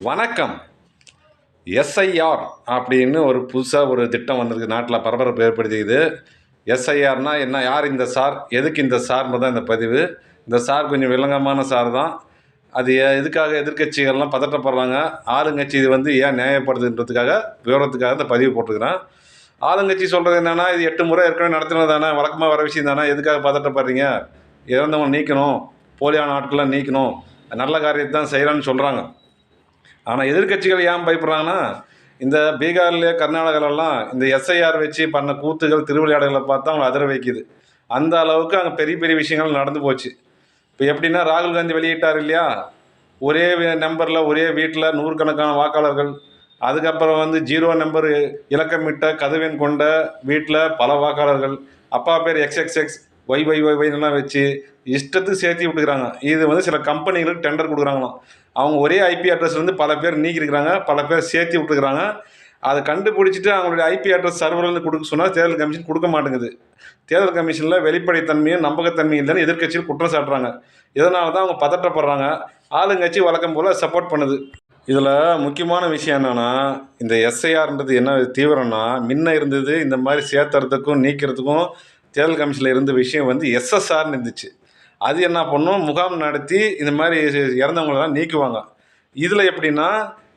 வணக்கம். எஸ்ஐஆர் அப்படின்னு ஒரு புதுசாக ஒரு திட்டம் வந்திருக்கு. நாட்டில் பரபரப்பு ஏற்படுத்திக்குது. எஸ்ஐஆர்னா என்ன? யார் இந்த சார்? எதுக்கு இந்த சார்னு தான் இந்த பதிவு. இந்த சார் கொஞ்சம் விலங்கமான சார் தான். அது எ- எதுக்காக எதிர்க்கட்சிகள்லாம் பதட்டப்படுறாங்க? ஆளுங்கட்சி இது வந்து ஏன் நியாயப்படுதுன்றதுக்காக விவரத்துக்காக இந்த பதிவு போட்டுக்கிறேன் ஆளுங்கட்சி சொல்கிறது என்னென்னா இது எட்டு முறை ஏற்கனவே நடத்தினது தானே வழக்கமாக வர விஷயம் தானே எதுக்காக பதட்டப்படுறீங்க? இறந்தவங்க நீக்கணும் போலியான ஆட்கள்லாம் நீக்கணும் நல்ல காரியத்தை தான் செய்கிறேன்னு சொல்கிறாங்க ஆனால் எதிர்க்கட்சிகள் ஏன் பயப்படுறாங்கன்னா இந்த பீகார்லேயே கர்நாடகாலெல்லாம் இந்த எஸ்ஐஆர் வச்சு பண்ண கூத்துகள் திருவிளையாடல்களை பார்த்தா அவங்களை அதிர வைக்குது. அந்த அளவுக்கு அங்கே பெரிய பெரிய விஷயங்கள் நடந்து போச்சு. இப்போ எப்படின்னா ராகுல் காந்தி வெளியிட்டார் இல்லையா? ஒரே நம்பரில் ஒரே வீட்டில் நூறுக்கணக்கான வாக்காளர்கள். அதுக்கப்புறம் வந்து ஜீரோ நம்பர் இலக்கமிட்ட கதவெண் கொண்ட வீட்டில் பல வாக்காளர்கள். அப்பா பேர் X X X Y Y Y ஒய்லாம் வச்சு இஷ்டத்துக்கு சேர்த்து விட்டுக்கிறாங்க. இது வந்து சில கம்பெனிகளுக்கு டெண்டர் கொடுக்குறாங்களாம். அவங்க ஒரே ஐபி அட்ரஸ்லேருந்து பல பேர் நீக்கிருக்கிறாங்க பல பேர் சேர்த்து விட்டுக்கிறாங்க. அதை கண்டுபிடிச்சிட்டு அவங்களுடைய ஐபி அட்ரஸ் சர்வர்லேருந்து கொடுக்க சொன்னால் தேர்தல் கமிஷன் கொடுக்க மாட்டேங்குது. தேர்தல் கமிஷனில் வெளிப்படைத்தன்மையும் நம்பகத்தன்மையும் இல்லைன்னு எதிர்கட்சியில் குற்றம் சாட்டுறாங்க. இதனால தான் அவங்க பதட்டப்படுறாங்க ஆளுங்கட்சி வழக்கம் போல் சப்போர்ட் பண்ணுது. இதில் முக்கியமான விஷயம் என்னென்னா இந்த எஸ்ஐஆர்ன்றது என்ன தீவிரம்னா முன்ன இருந்தது இந்த மாதிரி சேர்த்துறதுக்கும் நீக்கிறதுக்கும் தேர்தல் கமிஷனில் இருந்த விஷயம் வந்து எஸ்எஸ்ஆர்னு இருந்துச்சு. அது என்ன பண்ணும்? முகாம் நடத்தி இந்த மாதிரி இறந்தவங்களெல்லாம் நீக்குவாங்க. இதில் எப்படின்னா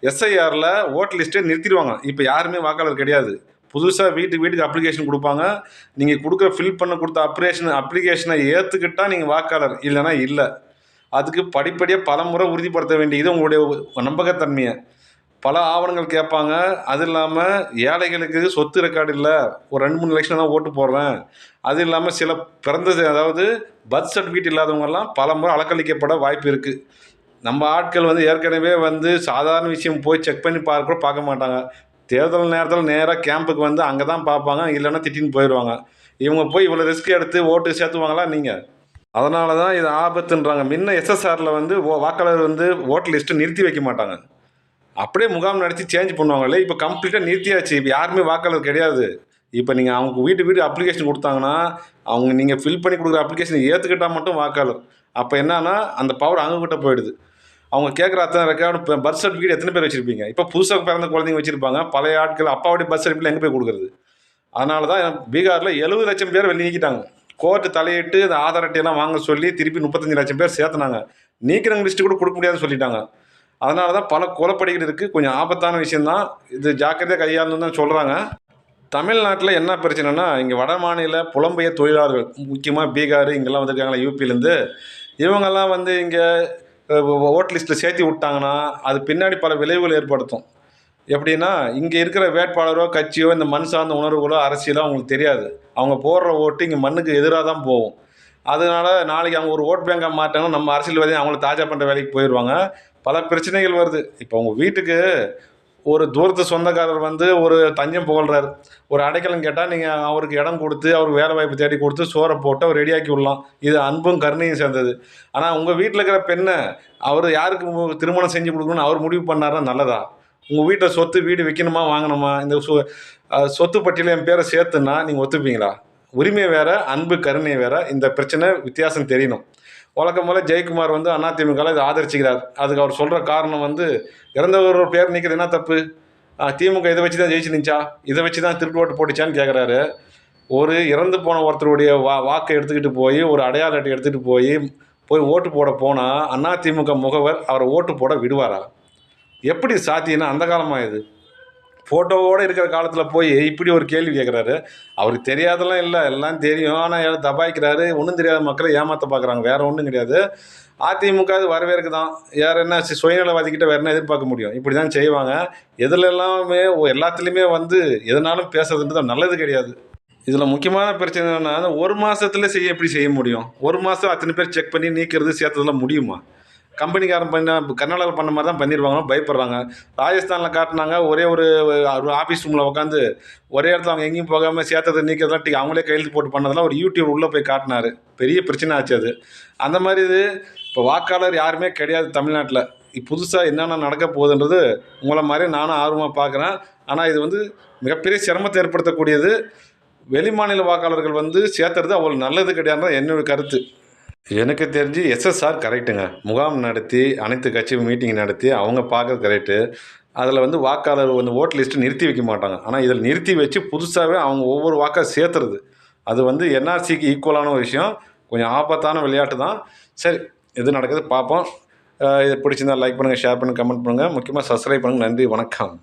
எஸ்ஐஆரில் ஓட் லிஸ்ட்டே நிறுத்திடுவாங்க. இப்போ யாருமே வாக்காளர் கிடையாது. புதுசாக வீட்டுக்கு வீட்டுக்கு அப்ளிகேஷன் கொடுப்பாங்க. நீங்கள் கொடுக்குற ஃபில் பண்ண கொடுத்த அப்ளிகேஷன் அப்ளிகேஷனை ஏற்றுக்கிட்டால் நீங்கள் வாக்காளர். இல்லைன்னா இல்லை. அதுக்கு படிப்படியாக பல முறை உறுதிப்படுத்த வேண்டியது உங்களுடைய நம்பகத்தன்மையை. பல ஆவணங்கள் கேட்பாங்க. அது இல்லாமல் ஏழைகளுக்கு சொத்து ரெக்கார்டு இல்லை. ஒரு ரெண்டு மூணு லட்சம் தான் ஓட்டு போடுறேன். அது இல்லாமல் சில பிறந்த அதாவது பர்த் சர்டிஃபிகேட் இல்லாதவங்கெல்லாம் பல முறை அலக்களிக்கப்பட வாய்ப்பு இருக்குது நம்ம ஆட்கள் வந்து ஏற்கனவே வந்து சாதாரண விஷயம் போய் செக் பண்ணி பார்க்க கூட பார்க்க மாட்டாங்க. தேர்தல் நேரத்தில் நேராக கேம்புக்கு வந்து அங்கே தான் பார்ப்பாங்க. இல்லைன்னா திட்டின்னு போயிடுவாங்க இவங்க போய் இவ்வளோ ரிஸ்க் எடுத்து ஓட்டு சேர்த்துவாங்களா நீங்கள் அதனால தான் இது ஆபத்துன்றாங்க. முன்ன எஸ்எஸ்ஆரில் வந்து ஓ- வாக்காளர் வந்து ஓட்டு லிஸ்ட்டு நிறுத்தி வைக்க மாட்டாங்க. அப்படியே முகாம் நடத்தி சேஞ்ச் பண்ணுவாங்கல்ல. இப்போ கம்ப்ளீட்டாக நிறுத்தியாச்சு. இப்போ யாருமே வாக்காளர் கிடையாது. இப்போ நீங்கள் அவங்க வீட்டு வீட்டு அப்ளிகேஷன் கொடுத்தாங்கன்னா அவங்க நீங்கள் ஃபில் பண்ணி கொடுக்குற அப்ளிகேஷனை ஏற்றுக்கிட்டால் மட்டும் வாக்காளர். அப்போ என்னன்னா அந்த பவர் அவங்கக்கிட்ட போயிடுது. அவங்க கேட்குற அத்தனை ரெக்கார்டு பர்த் சர்டிஃபிகேட் எத்தனை பேர் வச்சுருப்பீங்க? இப்போ புதுசாக பிறந்த குழந்தைங்க வச்சுருப்பாங்க. பழைய ஆட்கள் அப்பாவுடைய பர்த் சர்டிஃபிகேட் எங்கே போய் கொடுக்குறது? அதனால தான் பீகாரில் எழுபது லட்சம் பேர் வெளியே நீக்கிட்டாங்க. கோர்ட்டு தலையிட்டு இந்த ஆதார் அட்டையெல்லாம் வாங்க சொல்லி திருப்பி முப்பத்தஞ்சு லட்சம் பேர் சேர்த்துனாங்க. நீக்கிறவங்க லிஸ்ட்டு கூட கொடுக்க முடியாதுன்னு சொல்லிட்டாங்க. அதனால தான் பல குலப்படிகள் இருக்குது கொஞ்சம் ஆபத்தான விஷயந்தான் இது ஜாக்கிரதையாக கையாளணும்னு தான் சொல்கிறாங்க தமிழ்நாட்டில் என்ன பிரச்சனைனா இங்கே வட மாநில புலம்பெயர் தொழிலாளர்கள் முக்கியமாக பீகார் இங்கெல்லாம் வந்திருக்காங்களா யூபிலேருந்து. இவங்கெல்லாம் வந்து இங்கே ஓட் லிஸ்ட்டில் சேர்த்து விட்டாங்கன்னா அது பின்னாடி பல விளைவுகள் ஏற்படுத்தும். எப்படின்னா இங்கே இருக்கிற வேட்பாளரோ கட்சியோ இந்த மண் சார்ந்த உணர்வுகளோ அரசியலோ அவங்களுக்கு தெரியாது. அவங்க போடுற ஓட்டு இங்கே மண்ணுக்கு எதிராக தான் போகும். அதனால நாளைக்கு அவங்க ஒரு ஓட் பேங்காக மாட்டாங்கன்னா நம்ம அரசியல்வாதி அவங்கள தாஜா பண்ணுற வேலைக்கு போயிடுவாங்க பல பிரச்சனைகள் வருது. இப்போ உங்கள் வீட்டுக்கு ஒரு தூரத்து சொந்தக்காரர் வந்து ஒரு தஞ்சம் புகழ்றார். ஒரு அடைக்கலம் கேட்டால் நீங்கள் அவருக்கு இடம் கொடுத்து அவருக்கு வேலை வாய்ப்பு தேடி கொடுத்து சோறை போட்டு அவர் ரெடியாக்கி விடலாம். இது அன்பும் கருணையும் சேர்ந்தது. ஆனால் உங்கள் வீட்டில் இருக்கிற பெண்ணை அவர் யாருக்கு திருமணம் செஞ்சு கொடுக்கணும்னு அவர் முடிவு பண்ணார்னா நல்லதா? உங்கள் வீட்டில் சொத்து வீடு விற்கணுமா வாங்கணுமா? இந்த சொ சொத்து பட்டியலில் என் பேரை சேர்த்துன்னா நீங்கள் ஒத்துப்பீங்களா? உரிமை வேற அன்பு கருணை வேற. இந்த பிரச்சனை வித்தியாசம் தெரியணும். வழக்கம் போல் ஜெயக்குமார் வந்து அதிமுகவில் இதை ஆதரிச்சுக்கிறார். அதுக்கு அவர் சொல்கிற காரணம் வந்து இறந்தவர் பேர் நீக்கிறது என்ன தப்பு? திமுக இதை வச்சு தான் ஜெயிச்சு நிச்சா? இதை வச்சு தான் திருட்டு ஓட்டு போட்டுச்சான்னு கேட்குறாரு ஒரு இறந்து போன ஒருத்தருடைய வா வாக்கை எடுத்துக்கிட்டு போய் ஒரு அடையாள அட்டை எடுத்துகிட்டு போய் போய் ஓட்டு போட போனால் அதிமுக முகவர் அவரை ஓட்டு போட விடுவாரா? எப்படி சாத்தியம்னா அந்த காலமாக இது? ஃபோட்டோவோடு இருக்கிற காலத்தில் போய் இப்படி ஒரு கேள்வி கேட்குறாரு அவருக்கு தெரியாதெல்லாம் இல்லை எல்லாம் தெரியும். ஆனால் யாரும் தபாய்க்கிறாரு. ஒன்றும் தெரியாத மக்களை ஏமாற்ற பார்க்குறாங்க வேறு ஒன்றும் கிடையாது. அதிமுக அது வரவேற்கு தான். யார் என்ன சுயநலவாதிக்கிட்ட வேறு என்ன எதிர்பார்க்க முடியும்? இப்படி தான் செய்வாங்க. எதுல எல்லாமே எல்லாத்துலேயுமே வந்து எதனாலும் பேசுறதுன்றது நல்லது கிடையாது. இதில் முக்கியமான பிரச்சனை என்னன்னா ஒரு மாதத்துல செய்ய எப்படி செய்ய முடியும்? ஒரு மாதம் அத்தனை பேர் செக் பண்ணி நீக்கிறது சேர்த்ததெல்லாம் முடியுமா? கம்பெனிக்காரன் பண்ண கர்நாடகாவில் பண்ண மாதிரி தான் பண்ணிடுவாங்களோ பயப்படுறாங்க. ராஜஸ்தானில் காட்டினாங்க ஒரே ஒரு ஒரு ஆஃபீஸ் ரூமில் உட்காந்து ஒரே இடத்துல அவங்க எங்கேயும் போகாமல் சேர்த்ததை நீக்கிறதெல்லாம் டீ அவங்களே கையெழுத்து போட்டு பண்ணதெல்லாம் ஒரு யூடியூப் உள்ளே போய் காட்டினாரு. பெரிய பிரச்சனை ஆச்சு அது. அந்த மாதிரி இது இப்போ வாக்காளர் யாருமே கிடையாது தமிழ்நாட்டில். புதுசாக என்னென்ன நடக்க போகுதுன்றது உங்களை மாதிரி நானும் ஆர்வமாக பார்க்குறேன் ஆனால் இது வந்து மிகப்பெரிய சிரமத்தை ஏற்படுத்தக்கூடியது. வெளிமாநில வாக்காளர்கள் வந்து சேர்த்துறது அவ்வளோ நல்லது கிடையாதுன்றது என்னோட கருத்து. எனக்கு தெரிஞ்சு எஸ்எஸ்ஆர் கரெக்டுங்க முகாம் நடத்தி அனைத்து கட்சி மீட்டிங் நடத்தி அவங்க பார்க்கறது கரெக்டு அதில் வந்து வாக்காளர் வந்து ஓட் லிஸ்ட்டு நிறுத்தி வைக்க மாட்டாங்க. ஆனால் இதில் நிறுத்தி வச்சு புதுசாகவே அவங்க ஒவ்வொரு வாக்காக சேர்த்துறது. அது வந்து என்ஆர்சிக்கு ஈக்குவலான ஒரு விஷயம். கொஞ்சம் ஆபத்தான விளையாட்டு தான். சரி எது நடக்குது பார்ப்போம். இது பிடிச்சிருந்தா லைக் பண்ணுங்கள் ஷேர் பண்ணுங்கள் கமெண்ட் பண்ணுங்கள் முக்கியமாக சப்ஸ்கிரைப் பண்ணுங்கள் நன்றி வணக்கம்.